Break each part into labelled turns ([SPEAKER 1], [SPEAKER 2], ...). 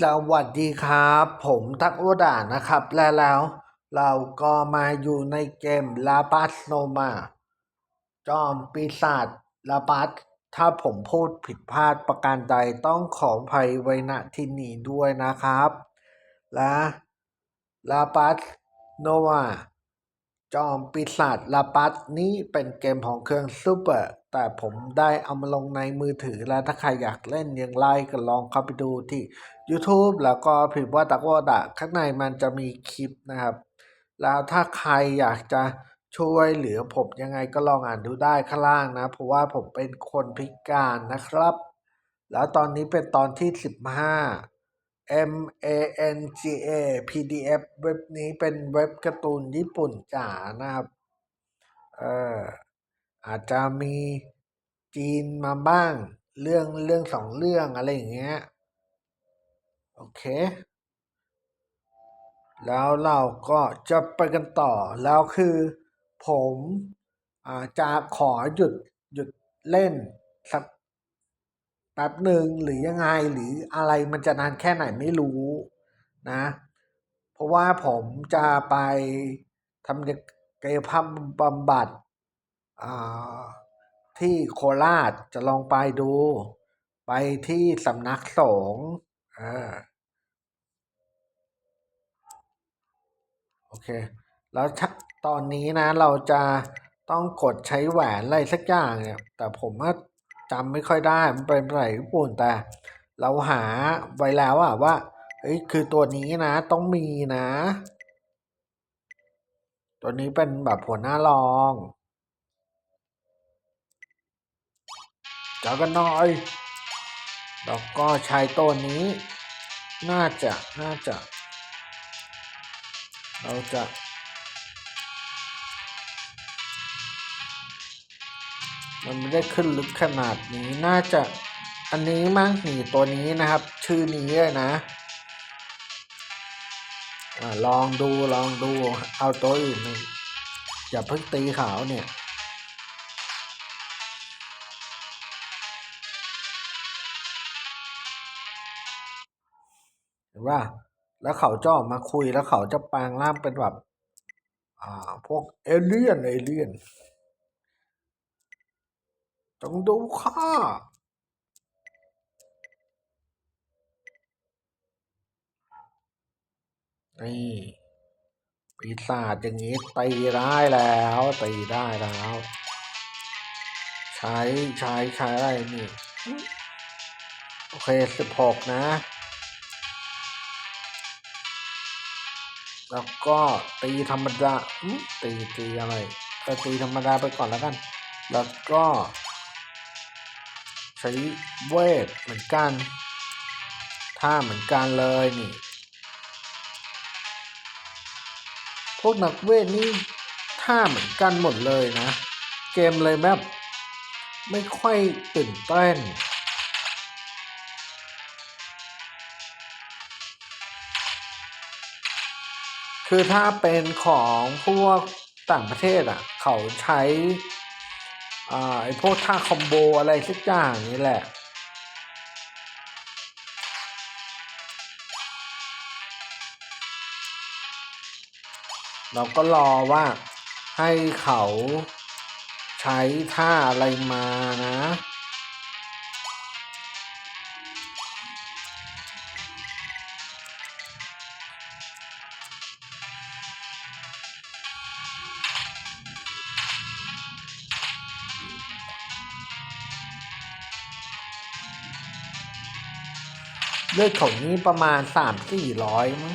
[SPEAKER 1] สวัสดีครับ ผมทักโอดานะครับ และแล้วเราก็มาอยู่ในเกมลาปัสโนมา จอมปีศาจลาปัส ถ้าผมพูดผิดพลาดประการใดต้องขออภัยไว้ณที่นี้ด้วยนะครับ และลาปัสโนวาจอมปีศาจลาปัสนี้เป็นเกมของเครื่องซูเปอร์ แต่ผมได้เอามาลงในมือถือแล้วถ้าใครอยากเล่นยังไงก็ลองเข้าไปดูที่ YouTube แล้วก็พิมพ์ว่าตักวอดะข้างในมันจะมีคลิปนะครับ แล้วถ้าใครอยากจะช่วยเหลือผมยังไงก็ลองอ่านดูได้ข้างล่างนะ เพราะว่าผมเป็นคนพิการนะครับ แล้วตอนนี้เป็นตอนที่ 15 M A N G A PDF เว็บนี้เป็นเว็บการ์ตูนญี่ปุ่นจ๋านะครับ เออ อาจจะมีจีนมาบ้าง เรื่องเรื่องสองเรื่องอะไรอย่างเงี้ย โอเค แล้วเราก็จะไปกันต่อ แล้วคือผมอาจะขอหยุดหยุดเล่นสักแป๊บหนึ่งหรือยังไงหรืออะไรมันจะนานแค่ไหนไม่รู้นะ เพราะว่าผมจะไปทำกายภาพบำบัด ที่โคราชจะลองไปดู ไปที่สำนักสงฆ์โอเค แล้วตอนนี้นะเราจะต้องกดใช้แหวนอะไรสักอย่างเนี่ย แต่ผมว่าจำไม่ค่อยได้ มันเป็นภาษาญี่ปุ่นแต่ เราหาไว้แล้วอะว่าเฮ้ยคือตัวนี้นะ ต้องมีนะ ตัวนี้เป็นแบบหัวหน้ารอง เจ้ากันหน่อย แล้วก็ใช้ตัวนี้ น่าจะ น่าจะ เราจะมันไม่ได้ขึ้นลึกขนาดนี้น่าจะอันนี้มั้งนี่ตัวนี้นะครับ ชื่อนี้เลยนะอาลองดูลองดูเอาตัวอื่นมาอย่าเพิ่งตีขาวเนี่ย เห็นว่าแล้วเขาจะออกมาคุยแล้วเขาจะแปลงร่างเป็นแบบ อ่า พวกเอเลี่ยนเอเลี่ยนจงดูข้านี่ปีศาจอย่างนี้ตีได้แล้วตีได้แล้ว ใช้ใช้ใช้อะไรนี่ โอเคสิบหกนะ แล้วก็ตีธรรมดาตีตีอะไรก็ตีธรรมดาไปก่อนแล้วกัน แล้วก็ ใช้เวทเหมือนกันท่าเหมือนกันเลยนี่ พวกนักเวทนี่ท่าเหมือนกันหมดเลยนะ เกมเลยแบบไม่ค่อยตื่นเต้น คือถ้าเป็นของพวกต่างประเทศอะ เขาใช้อ่าไอพวกท่าคอมโบอะไรสักอย่างนี้แหละเราก็รอว่าให้เขาใช้ท่าอะไรมานะ เลือดของนี้ประมาณสามสี่ร้อยมั้ง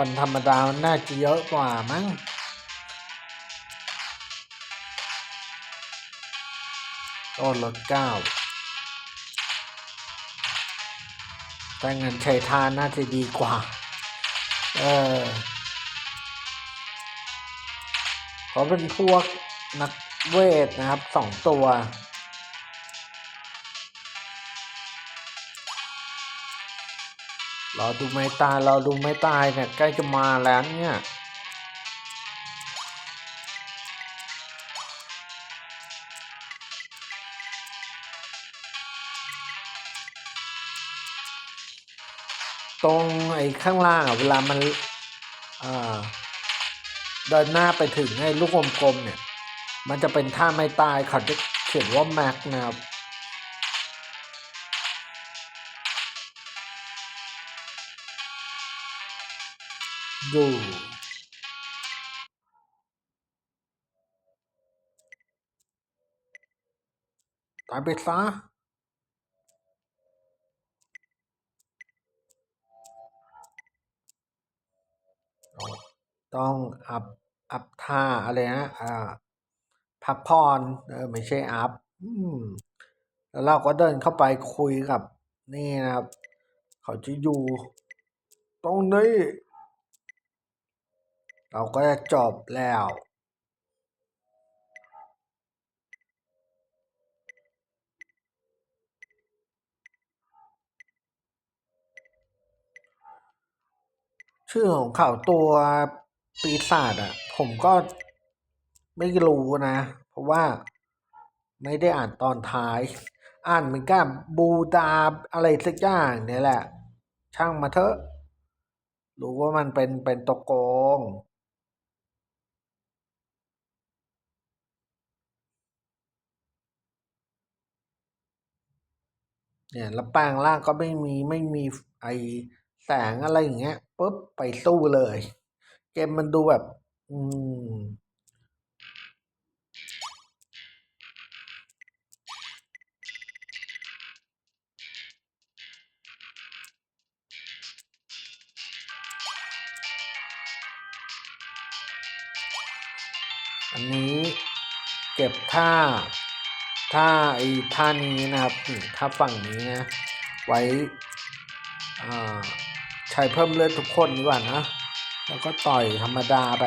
[SPEAKER 1] คนธรรมดาน่าจะเยอะกว่ามั้งต้นรถเก้าแต่เงินใช้ทานน่าจะดีกว่า เออขอเป็นพวกนักเวทนะครับสองตัว รอดูไม่ตายรอดูไม่ตายเนี่ยใกล้จะมาแล้วเนี่ยตรงไอ้ข้างล่างอะเวลามันเดินหน้าไปถึงไอ้ลูกกลมๆเนี่ย มันจะเป็นท่าไม่ตายเขาจะเขียนว่าแม็กนะครับ อยู่ตายไปซะต้องอัพ อัพท่าอะไรนะอ่าพักผ่อนเออไม่ใช่อัพแล้วเราก็เดินเข้าไปคุยกับ นี่นะครับ เขาจะอยู่ ตรงนี้ เราก็จะจบแล้ว ชื่อของเขาตัวปีศาจอะ ผมก็ไม่รู้นะ เพราะว่าไม่ได้อ่านตอนท้าย อ่านเหมือนกับบูดาอะไรสักอย่างเนี่ยแหละ ช่างมาเถอะ รู้ว่ามันเป็นเป็นตัวโกง เนี่ยแล้วแปลงร่างก็ไม่มีไม่มีไอแสงอะไรอย่างเงี้ยปุ๊บไปสู้เลย เกมมันดูแบบ อืมอันนี้เก็บท่า ท่าไอ้ท่านี้นะครับนี่ท่าฝั่งนี้นะ ไว้ใช้เพิ่มเลือดทุกคนดีกว่านะ แล้วก็ต่อยธรรมดาไป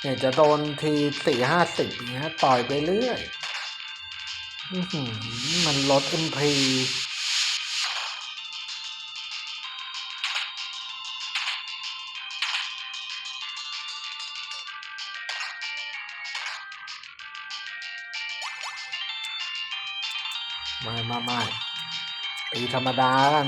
[SPEAKER 1] เนี่ยจะโดนทีสี่ห้าสิบอย่างเงี้ยต่อยไปเรื่อยอมันลดเอ็มพี ม่ไม่ไม่ตีธรรมดากัน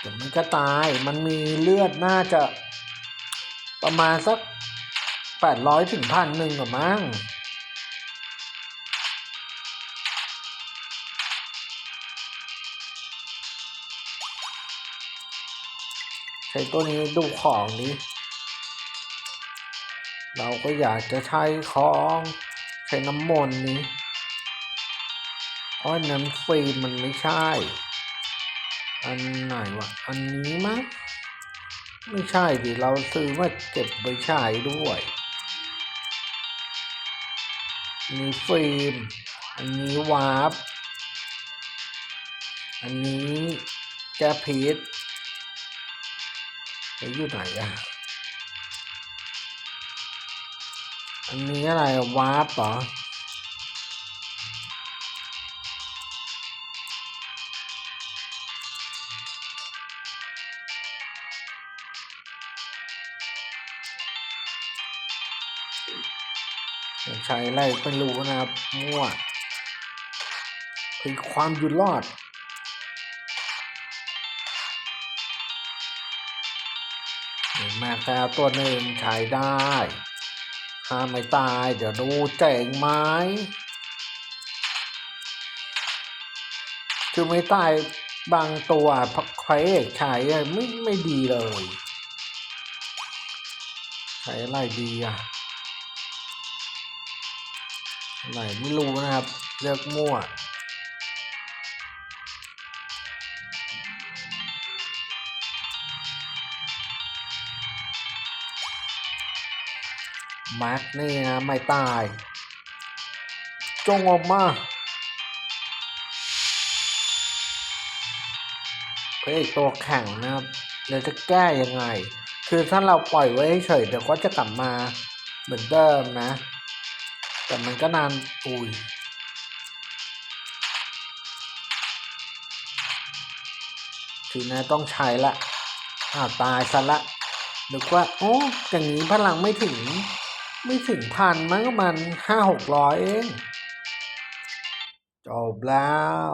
[SPEAKER 1] เดี๋ยวมันก็ตาย มันมีเลือดน่าจะประมาณสักแปดร้อยถึงพันหนึ่งกับมั้ง ใช้ตัวนี้ดูของนี้ เราก็อยากจะใช้ของใช้น้ำมนต์นี้อ้อยนั้นฟรีมันไม่ใช่ อันไหนวะ อันนี้มั้งไม่ใช่ดิ เราซื้อมาเก็บไปใช้ด้วย มีฟิล์ม อันนี้วาร์ป อันนี้แกพิษเฮ้ย อยู่ไหนอะอันนี้อะไรวาร์ปเหรอใช้อะไรไม่รู้นะครับมั่วคือความอยู่รอด เห็นไหมแค่ตัวหนึ่งใช้ได้ห้ามไม่ตายเดี๋ยวดูเจ๋งไหมคือไม่ตายบางตัวพักใครเอกใช้อะไม่ไม่ดีเลยใช้อะไรดีอะไหนไม่รู้นะครับ เลือกมั่ว แม็กนี่นะไม่ตายจงออกมาพระเอกตัวแข็งนะครับเราจะแก้ยังไง คือถ้าเราปล่อยไว้เฉยเดี๋ยวก็จะกลับมาเหมือนเดิมนะ แต่มันก็นานอุ้ยทีนี้ต้องใช้ละอ้าวตายซะละนึกว่า โอ้อย่างนี้พลังไม่ถึง ไม่ถึงพันมั้งมันห้าหกร้อยเอง จบแล้ว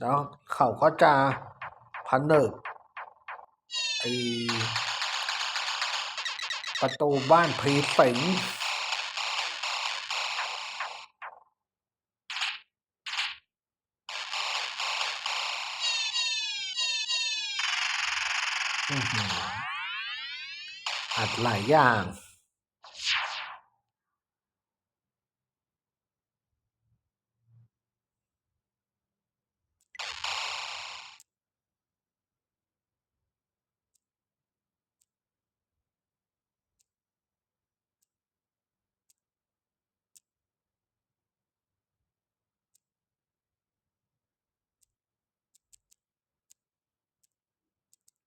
[SPEAKER 1] แล้วเขาก็จะพันหนึกไอประตูบ้านพรีสิง อื้อหื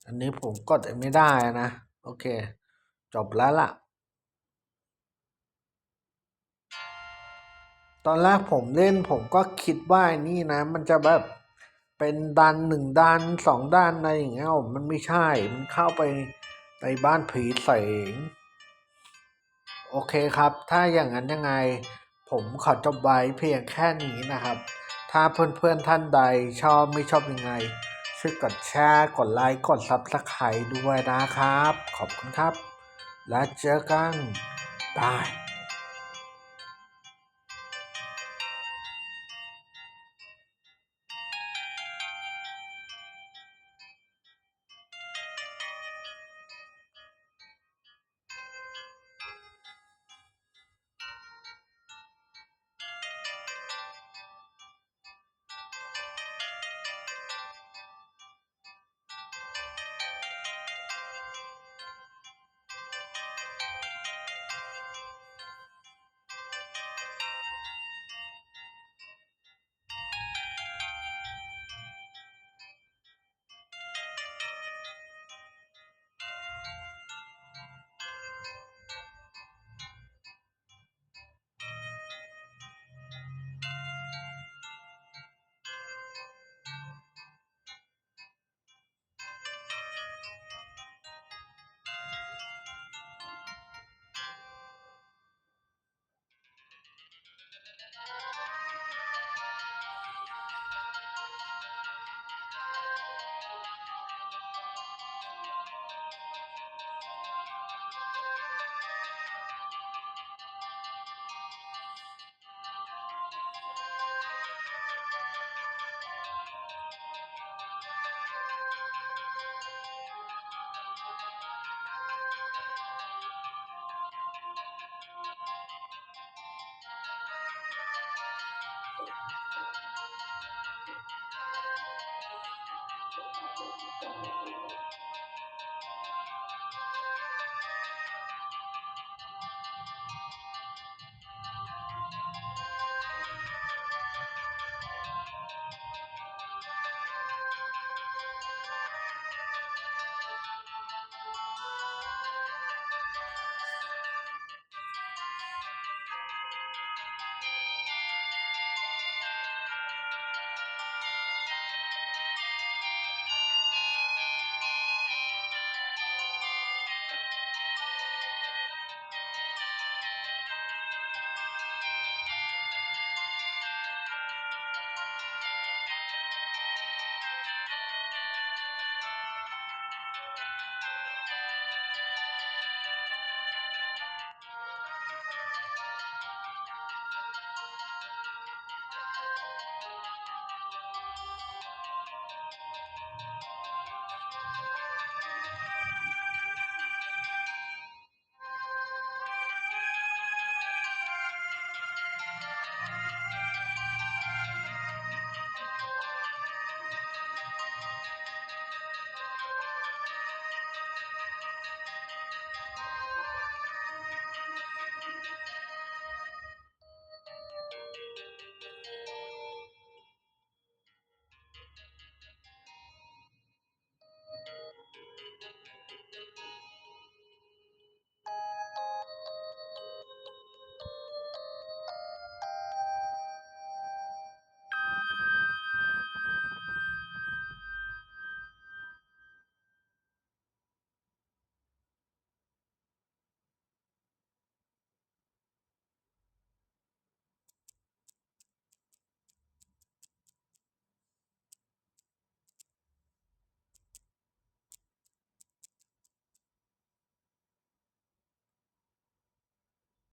[SPEAKER 1] อันนี้ผมกดไม่ได้นะ โอเค จบแล้วล่ะ ตอนแรกผมเล่นผมก็คิดว่านี่นะ มันจะแบบเป็นดันหนึ่งดันสองดันอะไรอย่างเงี้ยมันไม่ใช่ มันเข้าไปในบ้านผีเสงโอเคครับ ถ้าอย่างนั้นยังไง ผมขอจบไว้เพียงแค่นี้นะครับ ถ้าเพื่อนๆท่านใดชอบไม่ชอบยังไง ช่วยกดแชร์ กดไลค์ กดซับสไครต์ด้วยนะครับ ขอบคุณครับ แล้วเจอกันบาย Thank you.